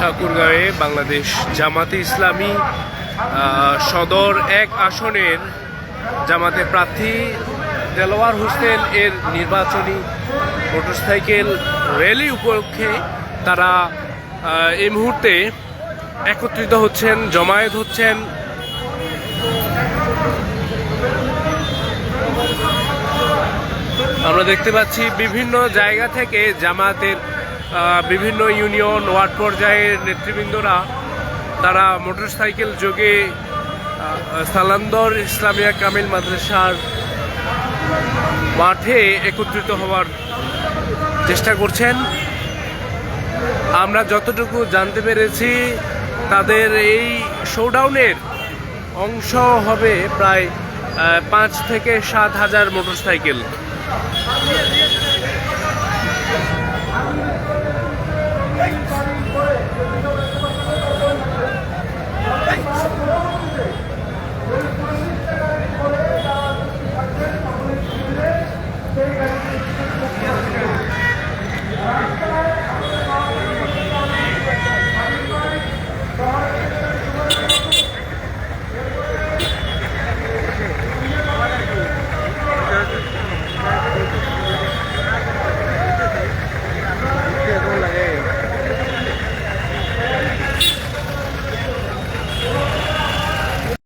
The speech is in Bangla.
ঠাকুরগাঁয়ে বাংলাদেশ জামাতে ইসলামী সদর এক আসনের জামাতে প্রার্থী দেলোয়ার হোসেন এর নির্বাচনী মোটরসাইকেল র্যালি উপলক্ষে তারা এই মুহূর্তে একত্রিত হচ্ছেন, জমায়েত হচ্ছেন। আমরা দেখতে পাচ্ছি বিভিন্ন জায়গা থেকে জামাতের বিভিন্ন ইউনিয়ন, ওয়ার্ড পর্যায়ের নেতৃবৃন্দরা তারা মোটরসাইকেল যোগে সালান্দর ইসলামিয়া কামিল মাদ্রাসার মাঠে একত্রিত হওয়ার চেষ্টা করছেন। আমরা যতটুকু জানতে পেরেছি, তাদের এই শোডাউনের অংশ হবে প্রায় পাঁচ থেকে সাত হাজার মোটরসাইকেল।